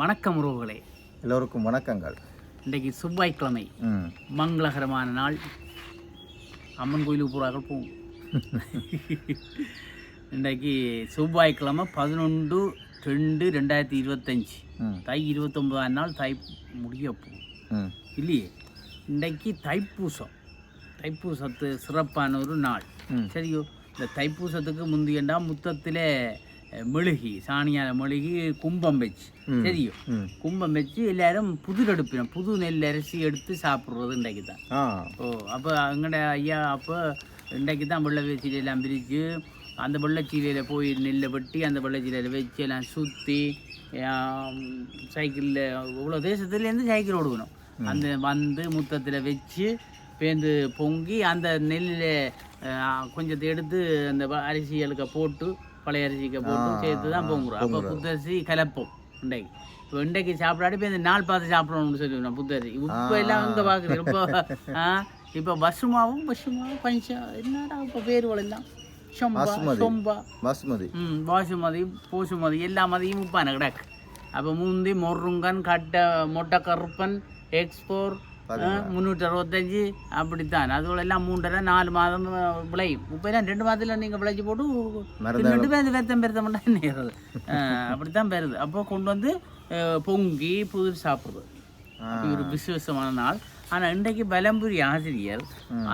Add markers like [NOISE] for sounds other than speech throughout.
வணக்கம் உறவுகளே. எல்லோருக்கும் வணக்கங்கள். இன்றைக்கு செவ்வாய்க்கிழமை. மங்களகரமான நாள். அம்மன் கோயிலுக்கு போகிறார்கள் போகும் இன்றைக்கு செவ்வாய்க்கிழமை பதினொன்று ரெண்டு ரெண்டாயிரத்தி இருபத்தஞ்சி. தை இருபத்தொம்பதாம் நாள் தை முடிய போகும் இல்லையே? இன்றைக்கு தைப்பூசம். தைப்பூசத்து சிறப்பான ஒரு நாள். சரியோ? இந்த தைப்பூசத்துக்கு முந்தியண்டா முத்தத்தில் மெழுகி சாணியால மெழுகி கும்பம் வச்சு. ம். சரியோ ம். கும்பம் வச்சு எல்லாரும் புது எடுப்பினோம் புது நெல் அரிசி எடுத்து சாப்பிட்றது இன்றைக்கு தான் ஓ அப்போ எங்கட ஐயா அப்போ இன்றைக்கு தான் வெள்ளை சீலையெல்லாம் பிரித்து அந்த வெள்ளைச்சீலையில் போய் நெல்லை வெட்டி அந்த வெள்ளைச்சீலையில் வச்சு எல்லாம் சுற்றி சைக்கிளில் இவ்வளோ தேசத்துலேருந்து சைக்கிள் ஓடுக்கணும். அந்த வந்து முத்தத்தில் வச்சு பேந்து பொங்கி அந்த நெல்லில் கொஞ்சத்தை எடுத்து அந்த அரிசிகளுக்க போட்டு பழைய அரிசிக்க போட்டு சேர்த்து தான் பொங்குறோம் அப்போ புத்தரிசி கலப்போம் இன்றைக்கு இப்போ இன்றைக்கு சாப்பிடாடி இப்போ இந்த நாள் பார்த்து சாப்பிடணும்னு சொல்லுவேன் புத்தரிசி இப்போ எல்லாம் அங்கே பார்க்குறேன் இப்போ இப்போ பசுமாவும் பசுமாவும் பஞ்சா என்னடா இப்போ பேர் எல்லாம் பாசுமதி. பாசுமதி பூசுமதி எல்லா மதியும் உப்பான கிடக்கு அப்போ முந்தி மொருங்கன் கட்டை மொட்டை கருப்பன் எக்ஸ்போர் முந்நூற்றி அறுபத்தஞ்சு அப்படித்தான். அதுகள் எல்லாம் மூன்றரை நாலு மாதம் விளையும். இப்போ எல்லாம் ரெண்டு மாதத்தில் நீங்கள் விளைச்சி போட்டு ரெண்டு பேர் பெருத்தம் பெருத்தம் மட்டும் நேருது அப்படித்தான் பெறுது. அப்போ கொண்டு வந்து பொங்கி புது சாப்பிடுறது. ஆ. அப்படி ஒரு விசேஷமான நாள். ஆனால் இன்றைக்கு பலம்புரி ஆசிரியர்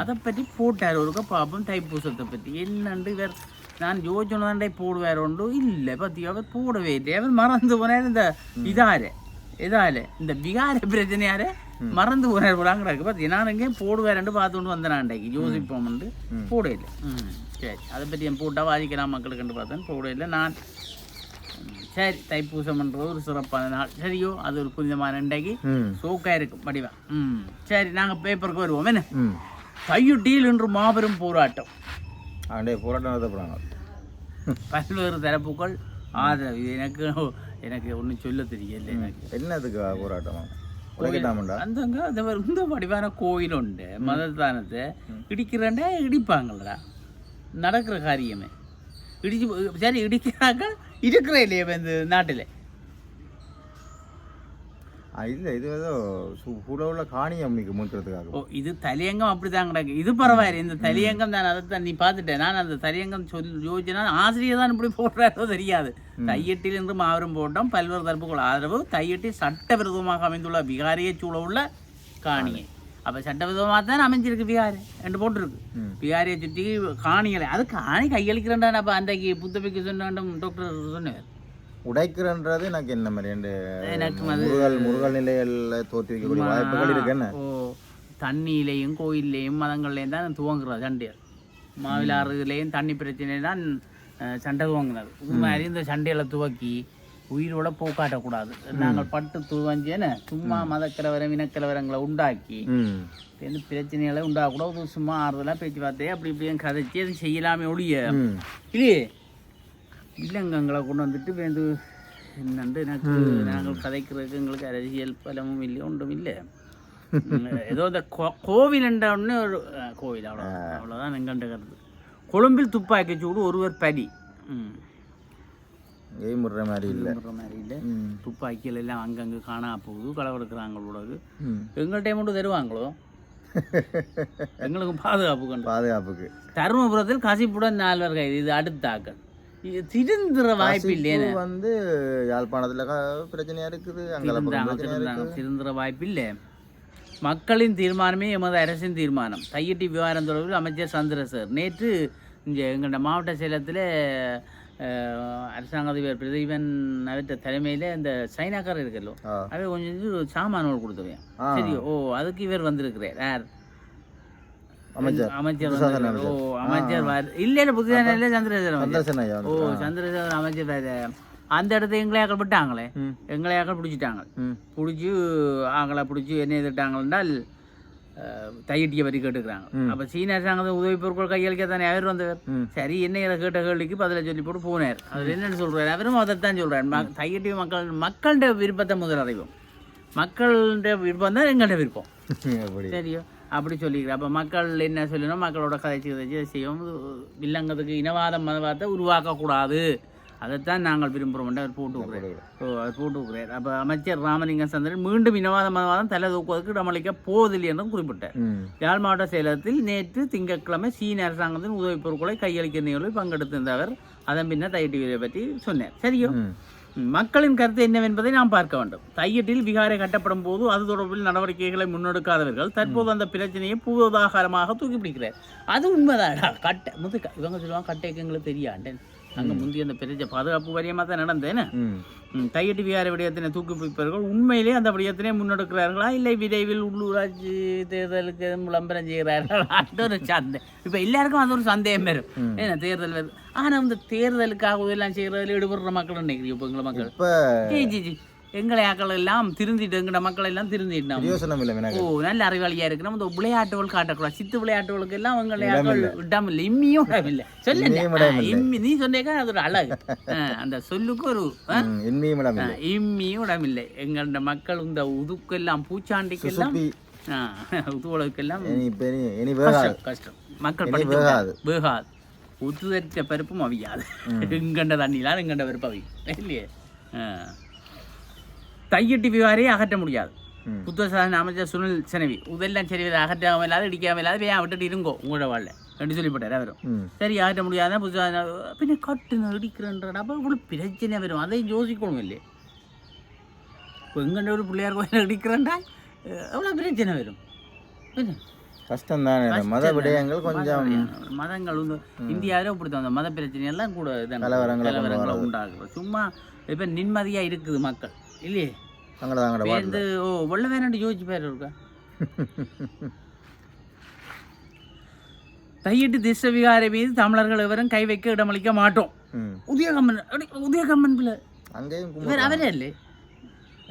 அதை பற்றி போட்டார். ஒருக்க பார்ப்போம் தைப்பூசத்தை பற்றி. என்னண்டு இவர்? நான் யோஜனை போடுவார் உண்டு இல்லை பற்றி அவர் போடவே இல்லை அவர் மறந்து போனார் இந்த இதாரு. இதால இந்த விகார பிரச்சனையாரு மறந்து போனார் போலாங்கிறாங்க பார்த்தி நான் எங்கேயும் போடுவாருன்னு பார்த்துட்டு வந்தேன் அன்றைக்கு. யோசிப்போம்ண்டு போட இல்லை சரி அதை பற்றி என் போட்டால் வாதிக்கலாம் மக்களுக்கு பார்த்தேன் போட இல்லை நான் சரி தைப்பூசம்ன்றது ஒரு சிறப்பான நாள். சரியோ அது ஒரு புனிதமான இன்றைக்கு ம். சோக்கா இருக்கும் வடிவா. ம். சரி நாங்கள் பேப்பருக்கு வருவோம் என்ன? ம். தையுட்டியில் இன்று மாபெரும் போராட்டம். ஆண்டே போராட்டம் நடத்தப்படுறாங்க பல்வேறு தரப்புகள் ஆதரவு. எனக்கு எனக்கு ஒன்றும் சொல்ல தெரியல எனக்கு. என்னதுக்கு போராட்டம் அந்தங்க அந்த ஒரு இந்த வடிவான கோயில் உண்டு மதத்தானத்தை இடிக்கிறேன்டா இடிப்பாங்களடா நடக்கிற காரியமே இடிச்சு சரி இடிக்கிறாங்க இருக்கிற இல்லையா இந்த நாட்டில் இல்லை இது ஏதோ கூட உள்ள காணி அம்மிக்கு ஓ மூட்டுறதுக்காக இது தலையங்கம் கிடக்கு இது பரவாயில்ல. இந்த தலையங்கம் தான் அதை தான் நீ பார்த்துட்டேன் நான் அந்த தலையங்கம் சொல் யோசிச்சனா ஆசிரியர் தான் இப்படி போடுறாரோ தெரியாது. தையட்டில் என்று மாபெரும் போட்டோம் பல்வேறு தரப்புகள் ஆதரவு. தையட்டி சட்டவிரோதமாக அமைந்துள்ள விகாரியை சூழ உள்ள காணியை. அப்போ சட்டவிரோதமாக தான் அமைஞ்சிருக்கு விகாரி என்று போட்டிருக்கு. ம். விகாரியை சுற்றி காணிகளை. அது காணி கையளிக்கிறேன்டா அப்போ அன்றைக்கு புத்தபிக்கு சொன்னாண்டும் டாக்டர் சொன்னார். உடைக்கிறன்றது எனக்கு என்ன மாதிரி முருகல் முருகல் நிலைகளில் தோற்றுவிக்கக்கூடிய வாய்ப்புகள் இருக்கு. என்ன? ஓ தண்ணியிலையும் கோயில்லையும் மதங்கள்லையும் தான் துவங்குறது சண்டைகள் மாவிலாறுலையும் தண்ணி பிரச்சனை தான் சண்டை துவங்கினது. இது மாதிரி இந்த சண்டைகளை துவக்கி உயிரோட போக்காட்டக்கூடாது. நாங்கள் பட்டு துவஞ்சேன்னு சும்மா மதக்கலவரம் இனக்கலவரங்களை உண்டாக்கி பிரச்சனைகளை உண்டாகக்கூடாது சும்மா ஆறுதலாக பேச்சுவார்த்தையை அப்படி இப்படியும் கதைச்சி அது செய்யலாமே ஒழிய ம். இல்லையே இல்லைங்கங்களை கொண்டு வந்துட்டு வேண்டு என்னண்டு எனக்கு நாங்கள் கதைக்கிறதுக்கு எங்களுக்கு அரசியல் பலமும் இல்லை ஒன்றும் இல்லை ஏதோ இந்த கோவில் ஒன்று ஒரு கோவில் அவ்வளோ அவ்வளோதான் எங்கண்ட கருத்து கொழும்பில் துப்பாக்கி சூடு ஒருவர் பலி. முடுற மாதிரி இல்லை. சொல்ற மாதிரி இல்லை. ம். துப்பாக்கிகள் எல்லாம் அங்கங்கே காணா போகுது களவெடுக்கிறாங்களோடது எங்கள்கிட்ட மட்டும் தருவாங்களோ? [LAUGHS] எங்களுக்கு பாதுகாப்பு கண்டு. பாதுகாப்புக்கு. தருமபுரத்தில் கசிப்புடன் நால்வர் கைது இது அடுத்தாக்கள் திருந்துற வாய்ப்பு இல்லையே வந்து யாழ்ப்பாணத்துல பிரச்சனையா இருக்குது திருந்துற வாய்ப்பு இல்லை. மக்களின் தீர்மானமே எமது அரசின் தீர்மானம். தையட்டி விவகாரம் தொடர்பில் அமைச்சர் சந்திரசேகர் நேற்று இங்கே எங்களோட மாவட்ட சேலத்தில் அரசாங்க அதிபர் பிரதீபன் அவற்ற தலைமையில் இந்த சைனாக்காரர் இருக்கല്ലോ ஆ. அவை கொஞ்சம் கொடுத்தவையாம் ஆ. சரி ஓ அதுக்கு இவர் வந்திருக்கிறார். யார் அமைச்சர். அமைச்சர். ஓ இல்லை இல்லை புதுசாக இல்லை சந்திரசேகர் அமைச்சர். சந்தர்சன் ஐயா ஓ வந்து. சந்திரசேகர் அமைச்சர். அந்த இடத்த எங்களையாக்கள் விட்டாங்களே ம். எங்களையாக்கள் பிடிச்சிட்டாங்க பிடிச்சி ஆங்களை பிடிச்சி என்ன எதிர்ட்டாங்கன்றால் தையட்டியை பற்றி கேட்டுக்கிறாங்க. அப்போ சீன அரசாங்கத்தை உதவி பொருட்கள் கையளிக்க தானே அவர் வந்தவர். சரி என்ன இதை கேட்ட கேள்விக்கு பதில சொல்லி போட்டு போனார். அதில் என்னன்னு சொல்றாரு? அவரும் அதைத்தான் சொல்றாரு. ம தையட்டி மக்கள் மக்கள்கிட்ட விருப்பத்தை முதல் அறிவோம். மக்கள்கிட்ட விருப்பம் தான் எங்கள்கிட்ட விருப்பம். [LAUGHS] சரியோ? அப்படி சொல்லிக்கிறேன். அப்போ மக்கள் என்ன சொல்லணும்? மக்களோட கதைச்சு கதைச்சு செய்யும் வில்லங்கத்துக்கு இனவாதம் மதவாதத்தை உருவாக்கக்கூடாது. அதைத்தான் நாங்கள் விரும்புகிறோம் அவர் போட்டு விடுறார் ஓ அவர் போட்டு விடுறார் அப்போ அமைச்சர் ராமலிங்கம் சந்திரன் மீண்டும் இனவாத மதவாதம் தலை தூக்குவதற்கு இடமளிக்க போவதில்லை என்றும் குறிப்பிட்டார். யாழ் மாவட்ட செயலகத்தில் நேற்று திங்கட்கிழமை சீன அரசாங்கத்தின் உதவிப் பொருட்களை கையளிக்க நிகழ்வில் பங்கெடுத்திருந்த அவர் அதன் பின்னர் தையீட்டுகளை பற்றி சொன்னார். சரியோ? மக்களின் கருத்து என்னவென்பதை நாம் பார்க்க வேண்டும். தையீட்டில் விகாரை கட்டப்படும் போது அது தொடர்பில் நடவடிக்கைகளை முன்னெடுக்காதவர்கள் தற்போது அந்த பிரச்சனையை பூதாகாரமாக தூக்கி பிடிக்கிறார். அது உண்மைதான்டா கட்டை முது இவங்க சொல்லுவாங்க கட்டைக்கு எங்களுக்கு தெரியாண்டேன் அங்கே முந்தைய அந்த பிரச்சனை பாதுகாப்பு வரியமாக தான் நடந்தேன்னு தையீட்டு விகார விடயத்தினை தூக்கி பிடிப்பவர்கள் உண்மையிலே அந்த விடயத்தினை முன்னெடுக்கிறார்களா? இல்லை விரைவில் உள்ளூராட்சி தேர்தலுக்கு விளம்பரம் செய்கிறார்களா? [LAUGHS] ஒரு சந்தேகம் இப்போ எல்லாருக்கும் அது ஒரு சந்தேகம் வரும். ஏன்னா தேர்தல் ஆனால் இந்த தேர்தலுக்காக இதெல்லாம் செய்கிறதில் ஈடுபடுற மக்கள் நினைக்கிறீங்க இப்போ எங்களை மக்கள்? இப்போ ஜி ஜி எங்களை ஆக்கள் எல்லாம் திருந்திட்டு எங்கட மக்கள் எல்லாம் திருந்திட்டு யோசனை இல்லை ஓ நல்ல அறிவாளியா இருக்கு. நம்ம இந்த விளையாட்டுகள் காட்டக்கூடாது. சித்து விளையாட்டுகளுக்கு எல்லாம் எங்களை இடம் இல்லை. இம்மியும் இடம் இல்லை. சொல்ல. இம்மி நீ சொன்னேக்கா அது ஒரு அழகு. அந்த சொல்லுக்கு ஒரு இம்மியும் இடம் இல்லை. எங்களோட மக்கள் இந்த உதுக்கெல்லாம் இனி இனி வேகாது. கஷ்டம். மக்கள் படித்து வேகாது. உத்துதற்ற பருப்பும் அவியாது. எங்கண்ட தண்ணிலாம் எங்கண்ட பருப்பு அவியும் இல்லையே. தையட்டி விவாரையே அகற்ற முடியாது. ம். புத்தசாசன அமைச்சர் சுனில் செனவி இதெல்லாம் சரி அகற்றாமல் இல்லாத இடிக்காமல் இல்லாத ஏன் விட்டுட்டு இருங்கோ உங்களோட வாழ ரெண்டு சொல்லிப்பட்டார் அவரும். சரி அகற்ற முடியாத புதுசாக பின்ன கட்டுன இடிக்கிறன்ற அப்போ இவ்வளோ பிரச்சனை வரும் அதையும் யோசிக்கணும் இல்லையே? இப்போ எங்கண்ட ஒரு பிள்ளையார் கோயில் இடிக்கிறேன்டா எவ்வளோ பிரச்சனை வரும்? கஷ்டம் தானே மத விடயங்கள் கொஞ்சம் மதங்கள் வந்து இந்தியாவிலே இப்படித்தான் அந்த மத பிரச்சனை எல்லாம் கூட இதான கலவரங்களை. உண்டாக்குறது சும்மா இப்போ நிம்மதியாக இருக்குது மக்கள் இல்லையே? பேருந்து ஓ வெள்ள வேணாண்டு யோசிச்சு பேர் இருக்கா [LAUGHS] தையிட்டு திச விகாரை மீது தமிழர்கள் எவரும் கை வைக்க இடமளிக்க மாட்டோம். உதயகம்மன் உதயகம்மன் பிள்ளை. அங்கேயும் இவர். அவரே இல்லை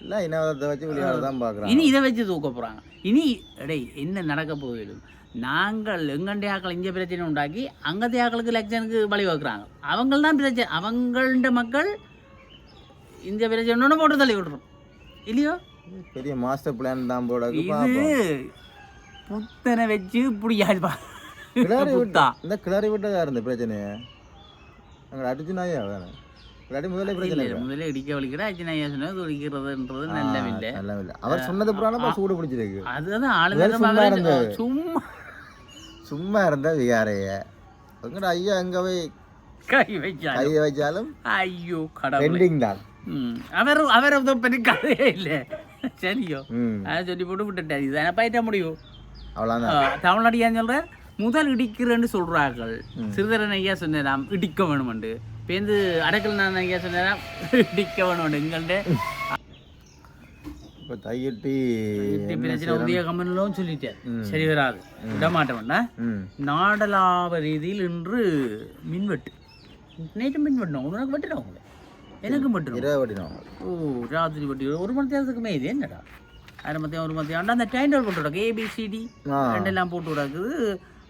எல்லாம் இனவதத்தை வச்சு விளையாட தான் பார்க்குறாங்க. இனி இதை வச்சு தூக்க போகிறாங்க இனி டேய் என்ன நடக்க போகுது நாங்கள் எங்கண்டையாக்கள் இங்கே பிரச்சனை உண்டாக்கி அங்கத்தையாக்களுக்கு எலெக்ஷனுக்கு வழி வைக்கிறாங்க அவங்கள் தான் பிரச்சனை. அவங்கள்ட மக்கள் இந்த பிரச்சனை போட்டு தள்ளி விட்டுரும். இல்லையோ? பெரிய மாஸ்டர் பிளான் தான் போட இது புத்தனை வச்சு இப்படி கிளறி விட்டு இந்த கிளறி விட்டதா இருந்த பிரச்சனையை? அங்கே அடிச்சு நாயா வேணே பிரச்சனை இல்லை. முதல்ல இடிக்க வலிக்கிற அஜினாயா சொன்னது ஒழிக்கிறதுன்றது நல்லவில்லை நல்லா இல்லை அவர் சொன்னது புறான சூடு பிடிச்சிருக்கு. அதுதான் ஆளுநர். சும்மா சும்மா. இருந்தா விகாரைய. எங்கட ஐயா எங்க போய் கை வச்சாலும். கையை வச்சாலும் ஐயோ கடவுளே. பெண்டிங் தான். அவர் அவர் பற்றி கதையே இல்லை. சரியோ. அதை சொல்லி போட்டு விட்டுட்டார். பயிட்ட முடியும். அவ்வளோதான் தமிழ்நாடு ஏன் சொல்ற முதல் இடிக்கிறேன்னு சொல்றார்கள். சிறுதரன் ஐயா சொன்னாராம் இடிக்க வேணுமெண்டு. பேருந்து அடக்கல் நான் சொன்னாராம் இடிக்க வேணும் எங்கள்கிட்ட இப்போ தையட்டி பிரச்சனை உதய கம்பெனிலும் சொல்லிட்டார் சரி வராது. விட மாட்டோம்னா ம். நாடளாவ ரீதியில் இன்று மின்வெட்டு. நேற்று மின்வெட்டணும் உனக்கு வெட்டுறோம் உங்களை. எனக்கும் வட்டினோம் ஓ ராத்திரி வட்டி ஒரு மணி நேரத்துக்குமே இது என்னடா? அரை மத்தியம் ஒரு மத்தியம் அந்த டேபிள் போட்டு விடக்கு ஏபிசிடி ரெண்டெல்லாம் போட்டு விடக்குது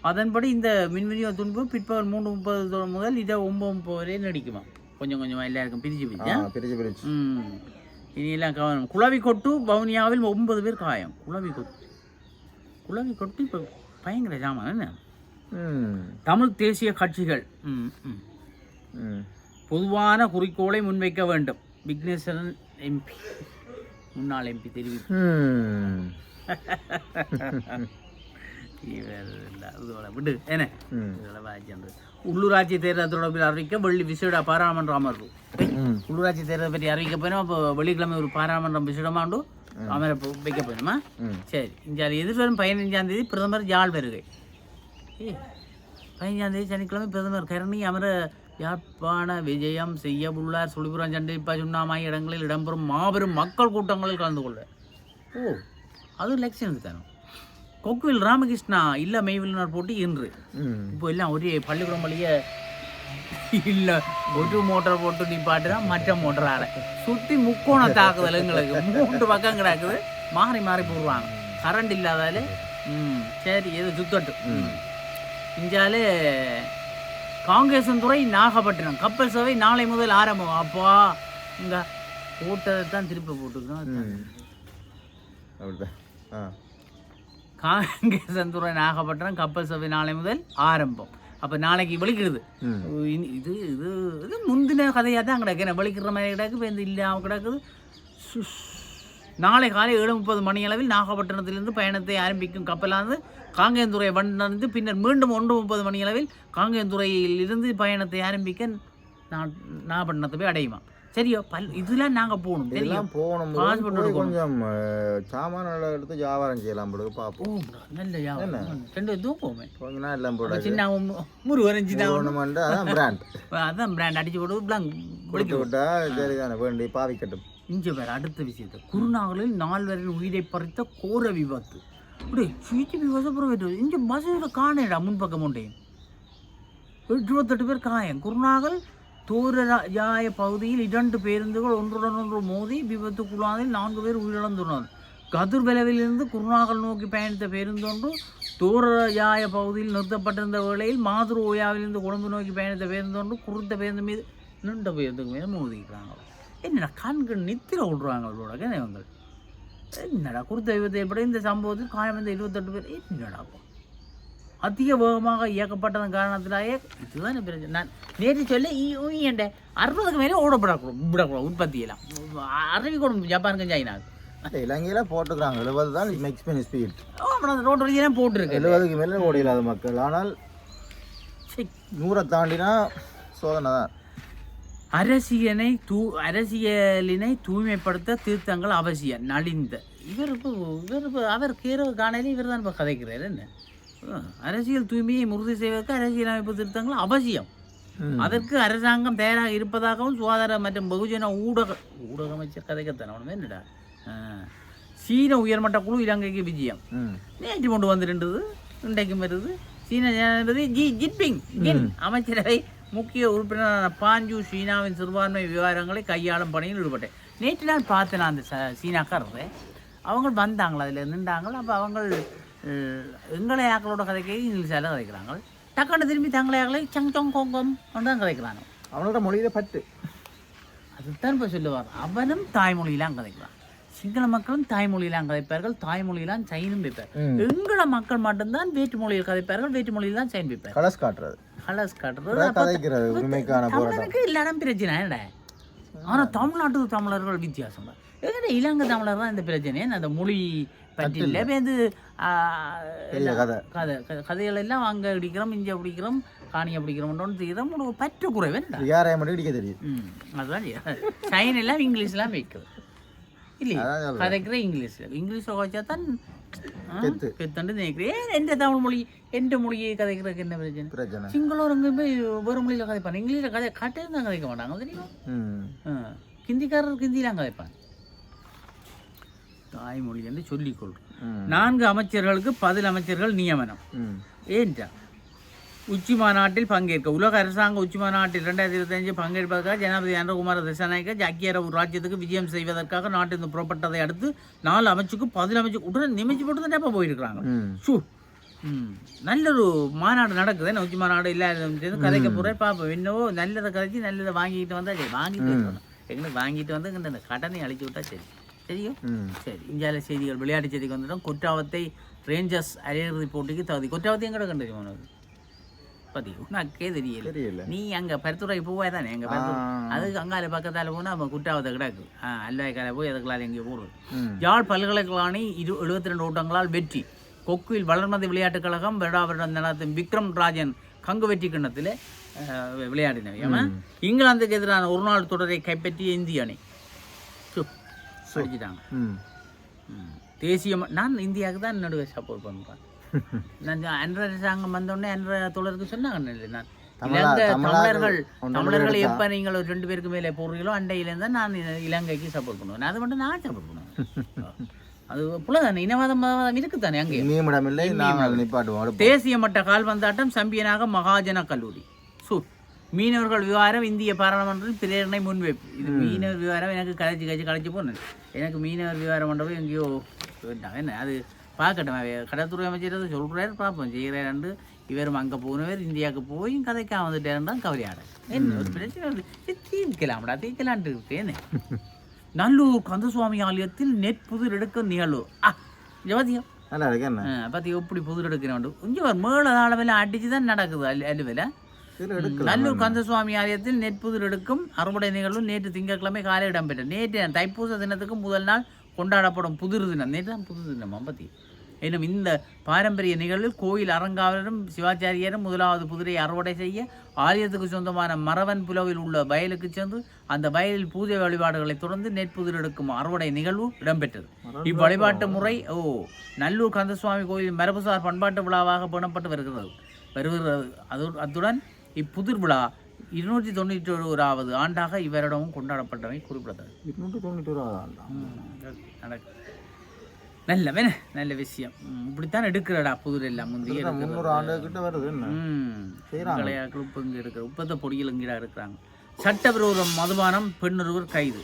அதன்படி இந்த மின் விநியோக துன்பு பிற்பகல் மூணு முப்பது முதல் இதை ஒம்பது முப்பது வரை நடிக்குமா? கொஞ்சம் கொஞ்சமாக எல்லாருக்கும் பிரிச்சு ஆ பிரிச்சா பிரிச்சு பிரிச்சு ம். இனியெல்லாம் கவனம். குளவி கொட்டு வவுனியாவில் ஒன்பது பேர் காயம். குளவி கொட்டு குளவி கொட்டு இப்போ பயங்கர ஜாமான் என்ன? தமிழ் தேசிய கட்சிகள். ம் ம். ம். பொதுவான குறிக்கோளை முன்வைக்க வேண்டும். விக்னேஸ்வரன் எம்பி. முன்னாள் எம்பி தெரிவித்து [LAUGHS] ம் விடு என்ன ம் இதெல்லாம் வாய்ச்சது. உள்ளூராட்சி தேர்தல் தொடர்பில் அறிவிக்க வெள்ளி விசேட பாராளுமன்ற அமர்வு உள்ளூராட்சி தேர்தல் பற்றி அறிவிக்க போயிடும் அப்போ வெள்ளிக்கிழமை ஒரு பாராளுமன்றம் விசேடமாண்டு அமர வைக்க போயிடுமா சரி இந்த எதிர்வரும் பதினைஞ்சாம் தேதி பிரதமர் யாழ் வருகை பதினஞ்சாம் தேதி சனிக்கிழமை பிரதமர் கருணி அமர யாழ்ப்பாண விஜயம் செய்ய உள்ளார் சுழிபுரம் சண்டிப்பா சுண்ணாமாய் இடங்களில் இடம்பெறும் மாபெரும் மக்கள் கூட்டங்களில் கலந்து கொள்ள ஓ அது எலெக்ஷனுக்கு தானே கொக்குவில் ராமகிருஷ்ணா இல்ல மெய்வில்லினர் போட்டி இன்று. இப்போ எல்லாம் ஒரே பள்ளிக்கூடம் வழிய இல்லை ஒரு மோட்டார் போட்டு நிப்பாட்டுனா மற்ற மோட்டர் ஆட சுற்றி முக்கோண தாக்குதல் எங்களுக்கு மூன்று பக்கம் கிடக்குது. மாறி மாறி போடுவாங்க. கரண்ட் இல்லாதால ம் சரி எது சுத்தட்டும் ம். இஞ்சாலே காங்கேசன் துறை நாகப்பட்டினம். கப்பல் சேவை நாளை முதல் ஆரம்பம். அப்பா இங்க போட்டதை தான் திருப்பி போட்டுக்கிறோம் அப்படிதான் ஆ. காங்கேசன் துறை நாகப்பட்டினம் கப்பல் சேவை நாளை முதல் ஆரம்பம். அப்போ நாளைக்கு இனி இது இது இது முந்தின கதையாக தான் கிடக்கு. என்ன வெளிக்கிற மாதிரி கிடக்கு இப்போ இந்த இல்லாமல் கிடக்குது. நாளை காலை ஏழு முப்பது மணி அளவில் நாகப்பட்டினத்திலிருந்து பயணத்தை ஆரம்பிக்கும் கப்பலானது காங்கேயந்துறை வந்தடைந்து பின்னர் மீண்டும் ஒன்று முப்பது மணி அளவில் காங்கேயந்துறையில் இருந்து பயணத்தை ஆரம்பிக்க நாகப்பட்டினத்தை போய் அடையுமா சரியோ பல் இதெல்லாம் நாங்கள் போகணும் இதெல்லாம் போகணும். எடுக்கணும். கொஞ்சம் சாமான்களை எடுத்து வியாபாரம் செய்யலாம் போடுங்க பார்ப்போம் ஓ நல்ல வியாபாரம். ரெண்டு இதுவும் போவேன் கொஞ்ச நாள் எல்லாம் போட சின்ன முருகன் சின்ன போகணுமெண்டு அதான் [LAUGHS] பிராண்ட் அதான் பிராண்ட் அடிச்சு போட்டு பிளாங் கொடுத்து விட்டா சரிதானே வேண்டி பாவிக்கட்டும் இங்கே வேற அடுத்த விஷயத்தை. குருநாகலில் நால்வரின் உயிரை பறித்த கோர விபத்து. அப்படியே விபத்து புறவேற்று இங்கே பஸ்ஸில் காணேடா முன்பக்கம் உண்டையும் இருபத்தெட்டு பேர் காயம். குருநாகல் தூரஜாய பகுதியில் இரண்டு பேருந்துகள் ஒன்றுடன் ஒன்று மோதி விபத்துக்குள்ளாதில் நான்கு பேர் உயிரிழந்துள்ளனர். கதிர்வெலவிலிருந்து குருநாகல் நோக்கி பயணித்த பேருந்து ஒன்று தூரஜாய பகுதியில் நிறுத்தப்பட்டிருந்த வேளையில் மாதுரு ஓயாவிலிருந்து கொழும்பு நோக்கி பயணித்த பேருந்து குறித்த பேருந்து மீது நின்ற பேருந்துக்கு மீது மோதிக்கிறாங்க என்னடா கண்கள் நித்திர விடுறாங்க அவங்களோட இவங்கள் என்னடா குறித்த விபத்து ஏற்பட இந்த சம்பவத்தில் காயமடைந்த இருபத்தெட்டு பேர். என்னடா அதிக வேகமாக இயக்கப்பட்டதன் காரணத்திலேயே இதுதான் பிரச்சனை நான் நேற்று சொல்ல ஈண்ட அறுபதுக்கு மேலே ஓடப்படக்கூடாது விடக்கூடாது உற்பத்தியெல்லாம். அறிவிக்கூடும் ஜப்பானுக்கும் சைனாவுக்கு இலங்கையில போட்டுக்கிறாங்க எழுபது தான் மேக்ஸ்பென் ஸ்பீட் அந்த ரோடு வழியெல்லாம் போட்டிருக்கு. எழுபதுக்கு மேலே ஓட இல்லாத மக்கள். ஆனால். நூறை தாண்டினா சோதனை தான். அரசியலை தூ அரசியலினை தூய்மைப்படுத்த திருத்தங்கள் அவசியம் நலிந்த. இவர் இப்போ இவர் இப்போ அவர் கீரோ காணையில் இவர் தான் இப்போ கதைக்கிறார் என்ன? அரசியல் தூய்மையை உறுதி செய்வதற்கு அரசியலமைப்பு திருத்தங்கள் அவசியம். அதற்கு அரசாங்கம் தயாராக இருப்பதாகவும் சுகாதார மற்றும் பகுஜன ஊடக ஊடக அமைச்சர் கதைக்கத்தான அவனுமே என்னடா? சீன உயர்மட்ட குழு இலங்கைக்கு விஜயம். நேற்று கொண்டு வந்துருந்தது இன்றைக்கும் வருது. சீன ஜனாதிபதி ஜி ஜின்பிங் ஜின் அமைச்சரவை முக்கிய உறுப்பினரான பாஞ்சு சீனாவின் சிறுபான்மை விவகாரங்களை கையாளும் பணியில் ஈடுபட்டேன். நேற்று நான் பார்த்தேன் அந்த சீனாக்காரரை அவங்க வந்தாங்களா அதில் நின்றாங்க அப்போ அவங்க எங்களை ஆக்களோட கதைக்கு இங்கிலீஷால கதைக்கிறாங்க. டக்குன்னு திரும்பி தங்களை ஆக்களை சங் சங் கோங்கம் தான் கதைக்கிறாங்க. அவனோட மொழியில பட்டு அதுதான் இப்போ சொல்லுவார். அவனும் தாய்மொழியிலாம் கதைக்கிறான். சிங்கள மக்களும் தாய்மொழியிலாம் கதைப்பார்கள். தாய்மொழியிலாம் சைனும் வைப்பார். எங்கள மக்கள் மட்டும்தான் வேற்று மொழியில் கதைப்பார்கள். வேற்று மொழியில் தான் சைன் வைப்பார். கலஸ் காட்டுறது. கலர்ஸ் காட்டுறது. இல்லாடம் பிரச்சனை என்னடா? ஆனால் தமிழ்நாட்டு தமிழர்கள் வித்தியாசம் எங்கட இலங்கை தமிழர் தான் இந்த பிரச்சனை அந்த மொழி பற்றி ஆ, பெரிய கதை. கதை க- கதைகள் எல்லாம் அங்கே பிடிக்கிறோம் இங்கே பிடிக்கிறோம் காணியை பிடிக்கிறோம்னு தெரியுது. ஒரு பற்றுக்குறைவு என்னடா யாரையும் மட்டும் இடிக்க தெரியும் அதுதான் சைன் எல்லாம் இங்கிலீஷ்லாம் வைக்கிறது இல்லையா. கதைக்கிற இங்கிலீஷ். இங்கிலீஷை வச்சா தான் கெத்து. கெத்தண்டு நினைக்கிறேன். எந்த தமிழ் மொழி எந்த மொழியை கதைக்கிறதுக்கு என்ன பிரச்சனை? அங்கே போய் வேறு மொழியில் கதைப்பாங்க. இங்கிலீஷில் கதை கட்டே தான் கதைக்க மாட்டாங்க தெரியுமா. ஹிந்திக்காரர் ஹிந்திலாம் கதைப்பாங்க. தாய்மொழி என்று சொல்லிக்கொள்கிறோம் நான்கு அமைச்சர்களுக்கு பதில் அமைச்சர்கள் நியமனம். ஏன்டா உச்சி மாநாட்டில் பங்கேற்க உலக அரசாங்க உச்சி மாநாட்டில் இரண்டாயிரத்தி இருபத்தஞ்சு பங்கேற்பதற்காக ஜனாதிபதி அன்றகுமார திசாநாயக்க ஐக்கிய அரபு ராஜ்யத்துக்கு விஜயம் செய்வதற்காக நாட்டிலிருந்து புறப்பட்டதை அடுத்து நாலு அமைச்சுக்கு பதில் அமைச்சு உடனே நிமிச்சு போட்டு தான் டேப்பா போயிருக்கிறாங்க. ஷூ. நல்ல ஒரு மாநாடு நடக்குது. என்ன உச்சி மாநாடு இல்லாத கதைக்க போகிறேன் பார்ப்போம் என்னவோ நல்லதை கதைச்சி நல்லதை வாங்கிட்டு வந்தால் சரி வாங்கிட்டு. எங்களுக்கு வாங்கிட்டு வந்து இந்த கடனை அழிச்சு விட்டா சரி. சரியும் ம். சரி இந்தியாவில் செய்திகள் விளையாட்டு செய்திக்கு வந்துட்டோம் குற்றாவத்தை ரேஞ்சர்ஸ் அரையிறுதி போட்டிக்கு தகுதி. குற்றாவத்தை எங்கட கண்டு உனக்கு பத்தி உனக்கே தெரியல. தெரியல. நீ அங்கே பருத்துறை போவாய் தானே எங்கள் பருத்துறை ஆ. அதுக்கு அங்கால பக்கத்தால் போனால் நம்ம குற்றாவத்தை கிடக்கு. ஆ அல்லவாய்க்கால போய் அதுக்கெல்லாம் எங்கேயோ போடுறது. ம். யாழ் பல்கலைக்கழக அணி இரு எழுபத்தி ரெண்டு ஓட்டங்களால் வெற்றி. கொக்குவில் வளர்மதி விளையாட்டுக் கழகம் வருடம் நடத்தும் விக்ரம் ராஜன் கங்கு வெற்றி கிண்ணத்தில் விளையாடினவை. இங்கிலாந்துக்கு எதிரான ஒரு நாள் தொடரை கைப்பற்றிய இந்திய அணி. ம். தேசிய நான் இந்தியாவுக்கு தான் நடுவே சப்போர்ட் பண்ணுறேன். [LAUGHS] நான் அன்ற அரசாங்கம் வந்தோடனே அன்ற தொடருக்கு சொன்னாங்க நான். தமிழர்கள் தமிழர்கள். எப்போ நீங்கள் ஒரு ரெண்டு பேருக்கு மேலே போடுறீங்களோ அண்டையிலேருந்து தான் நான் இலங்கைக்கு சப்போர்ட் பண்ணுவேன். அது மட்டும் நான் சப்போர்ட் பண்ணுவேன். [LAUGHS] அது புலதானே? இனவாதம் மதவாதம் இருக்குதானே அங்கே. தேசிய மட்ட கால்பந்தாட்டம் சம்பியனாக மகாஜன கல்லூரி. மீனவர்கள் விவகாரம் இந்திய பாராளுமன்றத்தில் பிரேரணை முன்வைப்பு. இது மீனவர் விவகாரம் எனக்கு கலைச்சு கழிச்சு கழிச்சு போனேன் எனக்கு மீனவர் விவகாரம் பண்ணவே எங்கேயோ என்ன? அது பார்க்கட்டும். கடற்துறை அமைச்சர் அதை சொல்கிறார் பார்ப்போம். செய்கிறாரு இவரும் அங்கே போனவர் இந்தியாவுக்கு போய் கதைக்காம வந்துட்டாருன்னு கவலையாட என்ன? ஒரு பிரச்சனை தீர்க்கலாம்டா தீர்க்கலான்ட்டு இருக்கேன்னு [LAUGHS] நல்லூர் கந்தசுவாமி ஆலயத்தில் நெற்புதிர் எடுக்க நிகழ்வு. ஆ ஜவதியம் நல்லா இருக்கு என்ன? பற்றி எப்படி புதிர் எடுக்கிறோண்டு கொஞ்சம் மேல அளவில் அடிச்சு தான் நடக்குது. அல்ல நல்லூர் கந்தசுவாமி ஆலயத்தில் நெற்புதிர் எடுக்கும் அறுவடை நிகழ்வு நேற்று திங்கட்கிழமை காலை இடம்பெற்றது. நேற்று தைப்பூச தினத்துக்கு முதல் நாள் கொண்டாடப்படும் புதிர் தினம். நேற்று தான் புது தினம் அம்பத்தி எனும் இந்த பாரம்பரிய நிகழ்வில் கோயில் அறங்காவலரும் சிவாச்சாரியரும் முதலாவது புதிரை அறுவடை செய்ய ஆலயத்துக்கு சொந்தமான மரவன் புலவில் உள்ள வயலுக்கு சென்று அந்த வயலில் பூஜை வழிபாடுகளை தொடர்ந்து நெற்புதிர் எடுக்கும் அறுவடை நிகழ்வு இடம்பெற்றது. இவ்வழிபாட்டு முறை ஓ நல்லூர் கந்தசுவாமி கோயில் மரபுசார் பண்பாட்டு விழாவாக பேணப்பட்டு வருகிறது. வருகிறது. அது அத்துடன் இப்புதிர் விழா இருநூற்றி தொண்ணூற்றி ஓராவது ஆண்டாக இவரிடமும் கொண்டாடப்பட்டவை குறிப்பிடத்தக்கது. இருநூற்றி தொண்ணூற்றி ரூபா நடக்கு. நல்ல வேண நல்ல விஷயம். இப்படித்தான் எடுக்கிறடா புதிர் எல்லாம் முந்தைய ஆண்டு. விளையாட்டு உப்பு இங்கே இருக்கிற உப்பத்த பொடியில் இங்கீடா இருக்கிறாங்க. சட்டவிரோத மதுபானம் பெண்ணொருவர் கைது.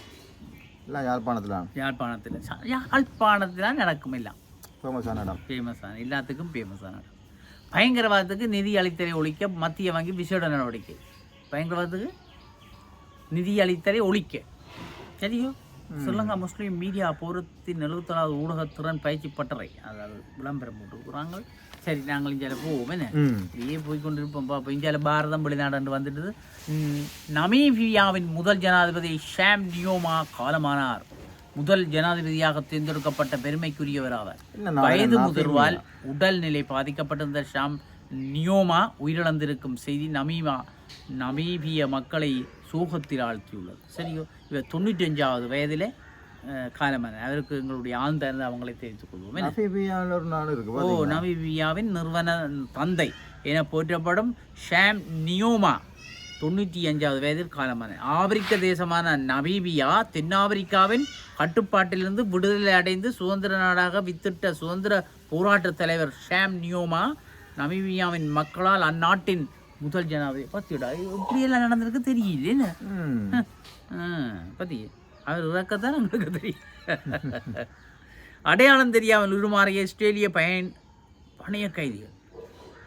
எல்லாம் யாழ்ப்பாணத்தில். யாழ்ப்பாணத்தில். யாழ்ப்பாணத்தில் நடக்கும் எல்லாம். ஃபேமஸான இடம். ஃபேமஸான எல்லாத்துக்கும் ஃபேமஸான இடம். பயங்கரவாதத்துக்கு நிதி அளித்தலை ஒழிக்க மத்திய வங்கி விசேட நடவடிக்கை. பயங்கரவாதத்துக்கு நிதி அளித்தலை ஒழிக்க. சரியோ ஸ்ரீலங்கா முஸ்லீம் மீடியா போரத்தின் எழுபத்தொழாவது ஊடகத்திறன் பயிற்சி பட்டறை. அதாவது விளம்பரம் போட்டுருக்குறாங்க சரி நாங்கள் இங்கே போவோம். என்ன? இப்படியே போய் கொண்டிருப்போம் பாப்போம். இந்தியாவில் பாரதம் வெளிநாடு வந்துட்டு நமீபியாவின் முதல் ஜனாதிபதி ஷாம் நியோமா காலமானார். முதல் ஜனாதிபதியாக தேர்ந்தெடுக்கப்பட்ட பெருமைக்குரியவர் ஆவார். என்ன வயது முதிர்வால் உடல்நிலை பாதிக்கப்பட்டிருந்த ஷாம் நியோமா உயிரிழந்திருக்கும் செய்தி நமீமா நமீபிய மக்களை சோகத்தில் ஆழ்த்தியுள்ளது. சரியோ இவர் தொண்ணூற்றஞ்சாவது வயதில் காலமான அவருக்கு எங்களுடைய ஆழ்ந்த அவங்களை தெரிவித்துக் கொள்வோம். ஓ நமீபியாவின் நிறுவன தந்தை என போற்றப்படும் ஷாம் நியோமா தொண்ணூற்றி அஞ்சாவது வயதில் காலமான ஆப்பிரிக்க தேசமான நமீபியா தென்னாப்பிரிக்காவின் கட்டுப்பாட்டிலிருந்து விடுதலை அடைந்து சுதந்திர நாடாக வித்திட்ட சுதந்திர போராட்ட தலைவர் ஷாம் நியோமா நமீபியாவின் மக்களால் அந்நாட்டின் முதல் ஜனாதிபதி. பத்தியடா இப்படியெல்லாம் நடந்திருக்கு தெரியல என்ன? பத்தி அவர் இறக்கத்தான் உங்களுக்கு தெரியும். அடையாளம் தெரியாமல் உருமாறிய ஆஸ்திரேலிய பயன் பணைய கைதிகள்.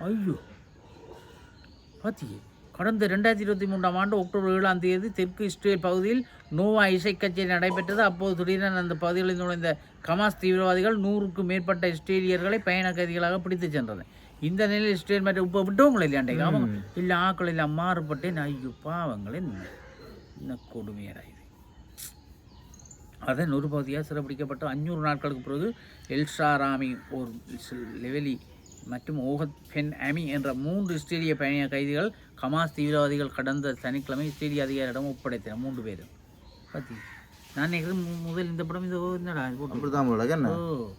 ஐயோ பத்தி கடந்த ரெண்டாயிரத்தி இருபத்தி மூன்றாம் ஆண்டு அக்டோபர் ஏழாம் தேதி தெற்கு இஸ்ரேல் பகுதியில் நோவா இசை கச்சேரி நடைபெற்றது. அப்போது திடீரென அந்த பகுதிகளில் நுழைந்த கமாஸ் தீவிரவாதிகள் நூறுக்கும் மேற்பட்ட இஸ்ரேலியர்களை பயண கைதிகளாக பிடித்து சென்றனர். இந்த நிலையில் இஸ்ரேல் மற்றும் இப்போ விட்டவங்களை இல்லையாண்டே அவங்க இல்லை ஆக்கள் இல்லை மாறுபட்டேன் ஐயோ பாவங்களே என்ன? கொடுமையடா இது? அதன் ஒரு பகுதியாக சிறப்பிடிக்கப்பட்ட அஞ்சூறு நாட்களுக்கு பிறகு எல்ஷாராமி ஒரு லெவலி மற்றும் ஓஹத் பென் அமி என்ற மூன்று இஸ்ரேலிய பயணிய கைதிகள் கமாஸ் தீவிரவாதிகள் கடந்த சனிக்கிழமை இஸ்ரேலிய அதிகாரியிடம் ஒப்படைத்தனர். மூன்று பேரும் பத்தி. நான் நினைக்கிறேன் முதல் இந்த படம் என்னடா இது போட்டு. அப்படிதான் ஓ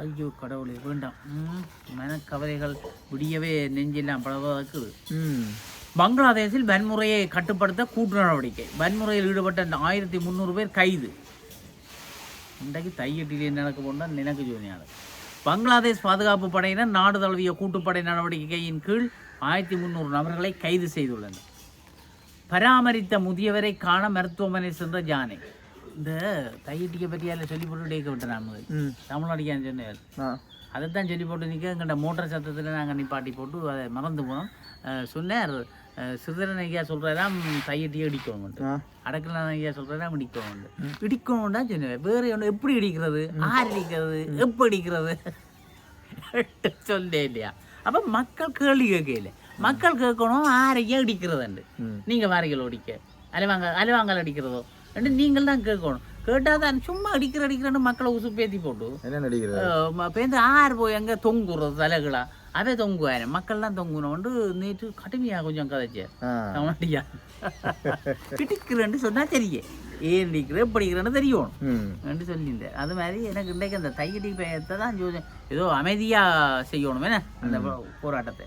ஐயோ கடவுளே வேண்டாம். ம், மனக்கவலைகள் விடியவே நெஞ்செல்லாம் படவாக்குது ம். பங்களாதேஷில் வன்முறையை கட்டுப்படுத்த கூட்டு நடவடிக்கை. வன்முறையில் ஈடுபட்ட இந்த ஆயிரத்தி முந்நூறு பேர் கைது. இன்றைக்கு தையட்டிலே நடக்க போனால் நினைக்கு ஜோனியாது பங்களாதேஷ் பாதுகாப்பு படையினர் நாடு தழுவிய கூட்டுப்படை நடவடிக்கையின் கீழ் ஆயிரத்தி முந்நூறு நபர்களை கைது செய்துள்ளனர். பராமரித்த முதியவரை காண மருத்துவமனை சென்ற ஜானை. இந்த தையட்டிக்கை பற்றியால சொல்லி போட்டு டேக்க விட்டேன் நான் தமிழ்நாடிக்கான்னு சொன்னார் ஆ. அதைத்தான் சொல்லி போட்டு நிற்க எங்கள்கிட்ட மோட்டார் சத்தத்தில் நாங்கள் நிப்பாட்டி போட்டு அதை மறந்து போனோம். சொன்னார் சிதறன் ஐயா சொல்கிறதாம் தையட்டியே இடிக்கணும் ஆ. அடக்கலாம் ஐயா சொல்கிறதாம் இடிக்கணும் இடிக்கணும்னா சொன்னேன் வேறு ஒன்று எப்படி இடிக்கிறது? ஆர் இடிக்கிறது எப்போ இடிக்கிறது? சொல்லே இல்லையா? அப்போ மக்கள் கேள்வி கேட்கல மக்கள் கேட்கணும் ஆரையா இடிக்கிறதுண்டு ம் நீங்கள் வாரிகள் ஒடிக்க அலைவாங்க அலைவாங்கல் அடிக்கிறதோ நீங்கள் தான் கேட்கணும் கேட்டால் தான் சும்மா அடிக்கிற அடிக்கிறன்னு மக்களை உசுப்பேத்தி போட்டு என்ன நடிக்கிறது பேருந்து ஆறு போய் எங்கே தொங்குறது தலைகளா அதே தொங்குவாரு. மக்கள்லாம் தொங்குனோண்டு நேற்று கடுமையாக கொஞ்சம் கதைச்சேன். ஆ. அவன்டியா பிடிக்கிறேன்னு [LAUGHS] சொன்னா தெரியும் ஏன் அடிக்கிற படிக்கிறேன்னு தெரியும். என்று சொல்லியிருந்தேன் அது மாதிரி எனக்கு இன்றைக்கு அந்த தையடி பயத்தை தான் ஏதோ அமைதியாக செய்யணும் என்ன? அந்த போராட்டத்தை.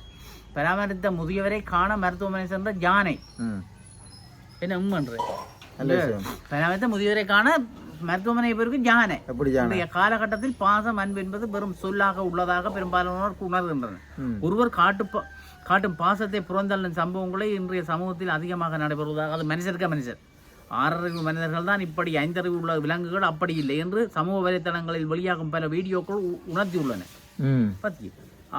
பராமரித்த முதியவரை காண மருத்துவமனை சென்ற ஜானை என்ன உண்மன்ற? பராமரித்த முதியவரை காண மருத்துவமனை பேருக்கு ஜானை காலகட்டத்தில் பாசம் அன்பு என்பது வெறும் சொல்லாக உள்ளதாக பெரும்பாலானோர் உணர்கின்றனர். ஒருவர் காட்டு காட்டும் பாசத்தை புறந்தள்ளும் சம்பவங்களை இன்றைய சமூகத்தில் அதிகமாக நடைபெறுவதாக அது மனுஷருக்க மனுஷர் ஆறறிவு மனிதர்கள் தான் இப்படி ஐந்தறிவு உள்ள விலங்குகள் அப்படி இல்லை என்று சமூக வலைத்தளங்களில் வெளியாகும் பல வீடியோக்கள் உணர்த்தியுள்ளன. பத்தி.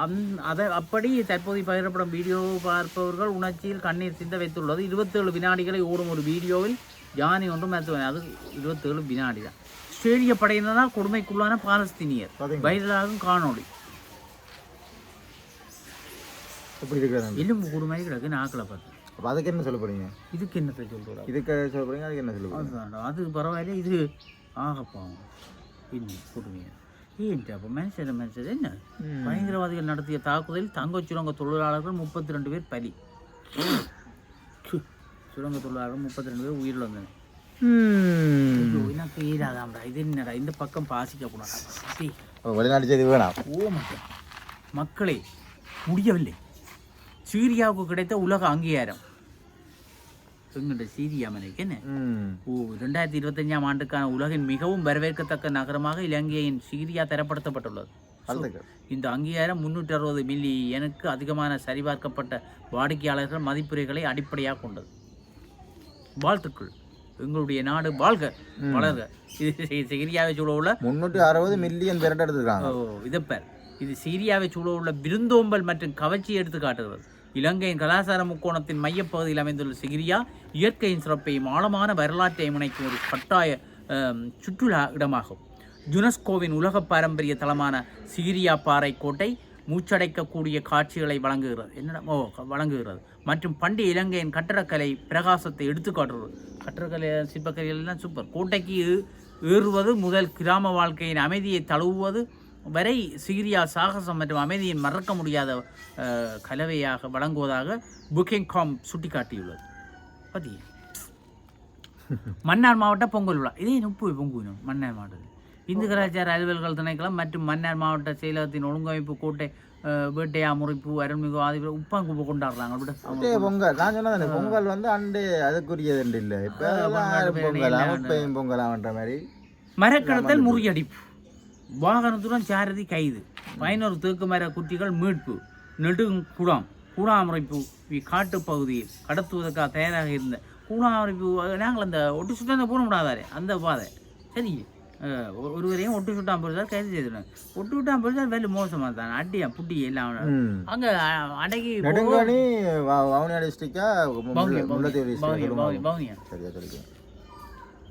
அந் அதை அப்படி தற்போது பகிரப்படும் வீடியோ பார்ப்பவர்கள் உணர்ச்சியில் கண்ணீர் சிந்த வைத்துள்ளது. இருபத்தேழு வினாடிகளை ஓடும் ஒரு வீடியோவில் ஜானி ஒன்று மருத்துவமனை அது இருபத்தேழு வினாடி தான். இஸ்ரேலிய படையினரால் கொடுமைக்குள்ளான பாலஸ்தீனியர்? வைரலாகும் காணொளி. எலும்பு கொடுமை கிடக்கு நாக்களை பார்த்து. அப்போ அதுக்கு என்ன சொல்ல இதுக்கு என்னத்தை சொல்கிறா இதுக்கு சொல்ல அதுக்கு என்ன சொல்ல அது பரவாயில்ல இது ஆகப்பாவும் இன்னும் கொடுமையா. ஏன் அப்போ மனுஷன் மனுஷன் என்ன. பயங்கரவாதிகள் நடத்திய தாக்குதலில் தங்க சுரங்க தொழிலாளர்கள் முப்பத்தி ரெண்டு பேர் பலி. சுரங்க தொழிலாளர்கள் முப்பத்தி ரெண்டு பேர் உயிரிழந்தனர் எனக்கு ஈராதாம்டா இது என்னடா? இந்த பக்கம் பாசிக்க கூடாது அப்போ வெளிநாட்டு செய்தி வேணாம் ஓ மக்கள் மக்களே முடியவில்லை. சீரியாவுக்கு கிடைத்த உலக அங்கீகாரம். எங்கிட்ட சீரியா மனைக்கு என்ன? ம். ஓ ரெண்டாயிரத்தி இருபத்தஞ்சாம் ஆண்டுக்கான உலகின் மிகவும் வரவேற்கத்தக்க நகரமாக இலங்கையின் சீரியா தரப்படுத்தப்பட்டுள்ளது. இந்த அங்கீகாரம் முன்னூற்றி அறுபது மில்லியனுக்கு அதிகமான சரிபார்க்கப்பட்ட வாடிக்கையாளர்கள் மதிப்புரைகளை அடிப்படையாக கொண்டது. வாழ்த்துக்கள். எங்களுடைய நாடு வாழ்க வளர்க. இது சீரியாவை சூழ உள்ள முந்நூற்றி அறுபது மில்லியன் பேர்ட்ட எடுத்துருக்காங்க ஓ இதப்பர் இது சீரியாவை சூழ உள்ள விருந்தோம்பல் மற்றும் கவர்ச்சி எடுத்து காட்டுகிறது இலங்கையின் கலாச்சார முக்கோணத்தின் மையப்பகுதியில் அமைந்துள்ள சிகிரியா இயற்கையின் சிறப்பையும் ஆழமான வரலாற்றையும் இணைக்கும் ஒரு கட்டாய சுற்றுலா இடமாகும். யுனெஸ்கோவின் உலக பாரம்பரிய தலமான சிகிரியா பாறை கோட்டை மூச்சடைக்கக்கூடிய காட்சிகளை வழங்குகிறது. என்னடா? ஓ வழங்குகிறது. மற்றும் பண்டி இலங்கையின் கட்டடக்கலை பிரகாசத்தை எடுத்துக்காட்டுறது கட்டடக்கலை சிற்பக்கலைகள் எல்லாம் சூப்பர் கோட்டைக்கு ஏறுவது முதல் கிராம வாழ்க்கையின் அமைதியை தழுவுவது வரை சீரியா சாகசம் மற்றும் அமைதியின் மறக்க முடியாத கலவையாக வழங்குவதாக புக்கிங் காம் சுட்டிக்காட்டியுள்ளது. பத்தி மன்னார் மாவட்ட பொங்கல் விழா. இதே நுப்பு பொங்குவினோம் மன்னார் மாவட்டத்தில். இந்து கலாச்சார அலுவல்கள் திணைக்களம் மற்றும் மன்னார் மாவட்ட செயலகத்தின் ஒழுங்கமைப்பு கோட்டை வேட்டையா முறிப்பு அருள்மிகு ஆதி உப்பாங்குப்பு கொண்டாடுறாங்க. இதே பொங்கல். நான் சொன்னதானே பொங்கல் வந்து அண்டு அதுக்குரியது இல்லை. இப்போ பொங்கல் பொங்கலாம்ன்ற மாதிரி. மரக்கடத்தல் முறியடிப்பு. வாகனத்துடன் சாரதி கைது. பதினோரு தேக்கு மர குட்டிகள் மீட்பு. நெடுங்குடம் கூடாமறைப்பு காட்டு பகுதியில் கடத்துவதற்காக தயாராக இருந்த கூடாமறைப்பு நாங்கள் அந்த ஒட்டு சுட்டாந்த போட முடியாதாரே அந்த பாதை. சரி அஹ், ஒரு- ஒருவரையும் ஒட்டு சுட்டான் போலீசார் கைது செய்திருந்தாங்க ஒட்டு விட்டான் போலீசார் வேலை மோசமாக தான். அடியா புட்டி எல்லாம் அங்கே அடங்கி நெடுங்காணி வவுனியா டிஸ்ட்ரிக்டா பவுனியா முல்லத்தீவு பவுனியா டிஸ்ட்ரிக்ட் பவுனியா சரியா சொல்லிக்கிறேன்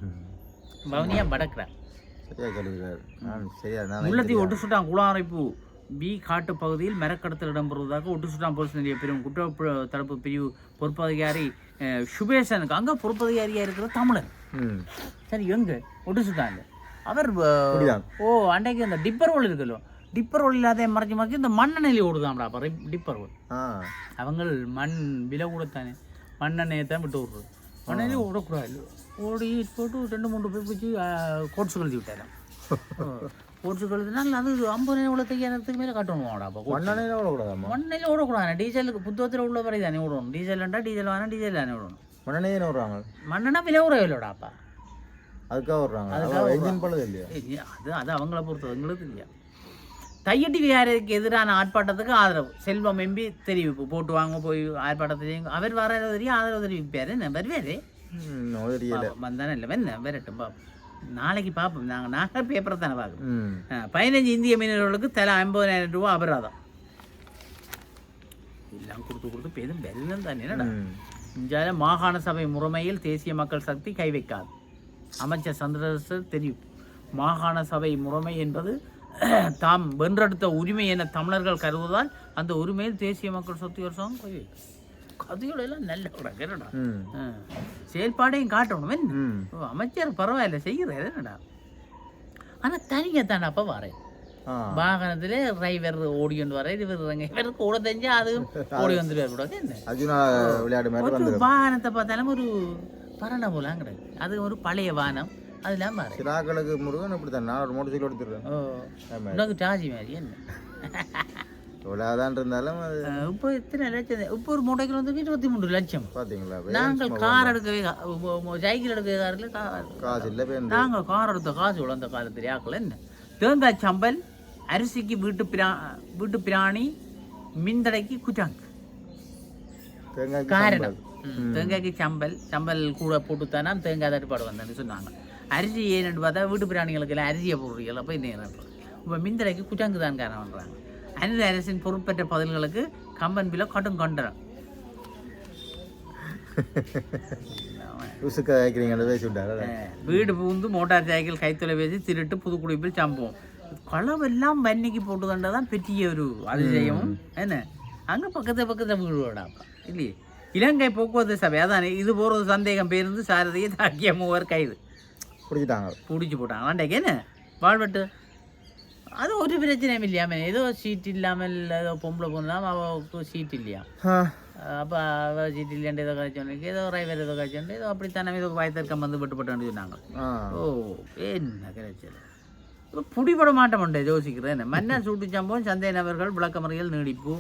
ம். பவுனியா படக்கிறா சரியா சொல்லிக்கிறார் நான் சரியா நான் முல்லத்தீவு ஒட்டு சுட்டான் குளாரைப்பு பி காட்டு பகுதியில் மரக்கடத்தல் இடம்பெறுவதாக ஒட்டு சுட்டான் போலீஸ் நிலைய பிரிவு குற்ற தடுப்பு பிரிவு பொறுப்பதிகாரி அஹ், சுபேசனுக்கு அங்கே பொறுப்பதிகாரியாக இருக்கிற தமிழன் ம். சரி எங்க? ஒட்டு சுட்டாங்க. அவர் ஓ அன்றைக்கு அந்த டிப்பர் ரோல் இருக்குல்ல. டிப்பர் ரோல் இல்லாத மறைச்சு மறைச்சு இந்த மண்ணெண்ணெயில் ஓடுதாம்டா அப்போ. டிப்பர் ரோல் ஆ. அவங்க மண் விலை கூடத்தானே. மண்ணெண்ணெயை தான் விட்டு விட்றது. மண்ணெண்ணெய் ஓடக்கூடாது. ஓடி போட்டு ரெண்டு மூணு பேர் பிடிச்சி கோட்ஸு கழுதி விட்டாராம். கோட்ஸு கழுதினால் அது ஐம்பது எவ்வளோ தையாயிரத்துக்கு மேலே காட்டணுமாடா அப்போ. மண்ணெண்ணெயில் விடக்கூடாதாம்மா மண்ணில் ஓடக்கூடாது. டீசலுக்கு புத்தகத்தில் உள்ள வரை தானே ஓடணும் டீசல்ண்டா டீசல் வேணா டீசல் தானே விடணும் மண்ணெண்ணெய் விடுறாங்க மண்ணெண்ணா விலை உறவு இல்லைடாப்பா அதுக்காக இல்லையா? ஏய், அது அது அவங்கள பொறுத்தது எங்களுக்கு தெரியாது தையட்டி விகாரிக்கு எதிரான ஆர்ப்பாட்டத்துக்கு ஆதரவு. செல்வம் எம்பி தெரிவிப்பு போட்டு வாங்க போய் ஆர்ப்பாட்டத்தை அவர் வர தெரியும் ஆதரவு தெரிவிப்பார். என்ன வருவாரு வந்தானே இல்லை என்ன வரட்டும் பாப்போம். நாளைக்கு பார்ப்போம் நாங்கள் நாங்கள் பேப்பரை தானே பார்க்கணும். பதினஞ்சு இந்திய மீனவர்களுக்கு தலா ஐம்பதாயிரம் ரூபா அபராதம். எல்லாம் கொடுத்து கொடுத்து பெரும் வெள்ளம் தானே என்னடா? இந்தியாவில மாகாண சபை முறைமையில் தேசிய மக்கள் சக்தி கை வைக்காது. அமைச்சர் சந்திரசேகர் தெரியும். மாகாண சபை முறைமை என்பது தாம் வென்றெடுத்த உரிமை என தமிழர்கள் கருதுவதால் அந்த உரிமையில் தேசிய மக்கள் சக்தி அரசாங்கம் கை வைக்கும் கதையோட எல்லாம் நல்ல ஆ. செயல்பாடையும் காட்டணும். அமைச்சர் பரவாயில்ல செய்கிறாரு. என்னடா? ஆனால் தனியாக தானே அப்போ வரேன். வாகனத்தில் டிரைவர் ஓடி கொண்டு வர இவர் இறங்க இவருக்கு கூட தெரிஞ்சா அது [LAUGHS] ஓடி வந்துடுவார் கூடாது என்ன? வந்துடும். வாகனத்தை பார்த்தாலும் ஒரு பரண போலாம் கிடையாது. அது ஒரு பழைய வாகனம் அதெல்லாம் பாரு சிராக்களுக்கு முருகன் இப்படி தான் நான் ஒரு மோட்டர் சைக்கிள் எடுத்துருக்கேன் ஓ உனக்கு சார்ஜ் மாதிரி என்ன? எவ்வளோதான் இருந்தாலும் அது இப்போ எத்தனை லட்சம்? இப்போ ஒரு மோட்டைக்கில் வந்து இருபத்தி மூணு லட்சம். பார்த்தீங்களா நாங்கள் கார் எடுக்கவே சைக்கிள் எடுக்கவே காரில் கார் காசு இல்லை நாங்கள் கார் எடுத்த காசு அந்த காலத்தில் ஆக்கல என்ன? தேங்காய் சம்பல் அரிசிக்கு வீட்டு பிரா வீட்டு பிராணி மின்தடைக்கு குச்சாங்க காரணம். தேங்காய்க்கு சம்பல் சம்பல் கூட போட்டுத்தானா தேங்காய் தட்டுப்பாடு வந்தேன்னு சொன்னாங்க. அரிசி ஏன்னு பார்த்தா வீட்டு பிராணிகளுக்கு எல்லாம் அரிசியை போடுறீங்களா போய் நேரம் இப்போ மின்தடைக்கு குச்சாங்கு தான் காரணம்ன்றாங்க அனித அரசின் பொறுப்பற்ற பதில்களுக்கு கம்பன் பில பேசி விட்டாரு வீடு புகுந்து மோட்டார் சைக்கிள் கைத்தொலைபேசி திருட்டு புதுக்குடிப்பில் சம்பவம். களவெல்லாம் வன்னிக்கு போட்டு தான் பெரிய ஒரு அதிசயமும் என்ன? அங்கே பக்கத்து பக்கத்து வீடுவாடாப்பா இல்லையே? இலங்கை போக்குவரத்து சபை அதானே இது போகிறது சந்தேகம் பேருந்து சாரதியை தாக்கிய மூவர் கைது. பிடிச்சிட்டாங்க. பிடிச்சி போட்டாங்க. ஆண்டாக்கு என்ன? வாழ்வெட்டு. அது ஒரு பிரச்சனையும் இல்லையாமே ஏதோ சீட் இல்லாமல் ஏதோ பொம்பளை பொண்ணு அவளுக்கு சீட் இல்லையா? அப்போ அவ சீட் இல்லையாண்டு ஏதோ காய்ச்சோன்னு ஏதோ டிரைவர் ஏதோ காய்ச்சோன்னு ஏதோ அப்படித்தானே ஏதோ வாய்த்திருக்கம் வந்து விட்டு போட்டான்னு சொன்னாங்க. ஓ என்ன கிடைச்சது இப்போ புடிபட மாட்டோம்ண்டே யோசிக்கிறேன். மன்னர் சூட்டு சம்பவம் சந்தை நபர்கள் விளக்கமறியல் நீடிப்பு.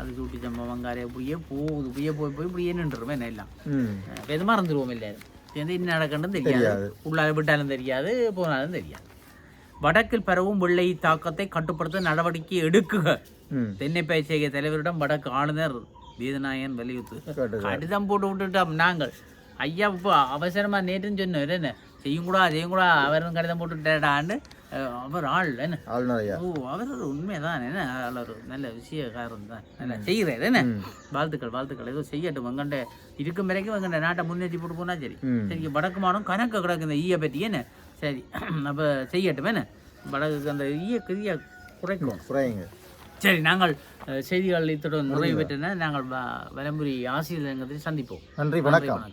அது சூட்டு சம்பவம் அங்காரே இப்படியே போகுது இப்படியே போய் போய் இப்படியே நின்றுருமே என்ன எல்லாம். இது மறந்துடுவோம் எல்லாரும் சேர்ந்து என்ன நடக்கணும் தெரியாது. உள்ளால விட்டாலும் தெரியாது போனாலும் தெரியாது. வடக்கில் பரவும் வெள்ளை தாக்கத்தை கட்டுப்படுத்த நடவடிக்கை எடுக்குக தென்னை பயிற்சிய தலைவரிடம் வடக்கு ஆளுநர் வீதநாயகன் வலியுறுத்து கடிதம் போட்டு விட்டுட்டோம் நாங்கள் ஐயா இப்போ அவசரமா நேற்றுன்னு சொன்னவர் என்ன செய்யுங்கூடா செய்யுங்கூடா அவரும் கடிதம் போட்டுட்டாடான்னு அவர் ஆள் என்ன? ஓ அவர் ஒரு உண்மைதான் என்ன? அவர் ஒரு நல்ல விஷயக்காரன் தான். நல்லா செய்கிறார் என்ன? வாழ்த்துக்கள் வாழ்த்துக்கள். ஏதோ செய்யட்டும் வெங்கண்ட இருக்கும் வரைக்கும் வெங்கண்ட நாட்டை முன்னேற்றி போட்டு போனா சரி. சரி வடக்கு மாடம் கணக்கு கிடக்கு இந்த ஈய பற்றி என்ன? சரி [CLEARS THROAT] அப்போ செய்யட்டும் என்ன? வடக்கு அந்த ஈய கிரிய குறைக்கும். குறையுங்க. சரி நாங்கள் செய்திகள் இத்துடன் நிறைவு பெற்றன நாங்கள் வலம்புரி ஆசிரியர் சந்திப்போம். நன்றி வணக்கம்.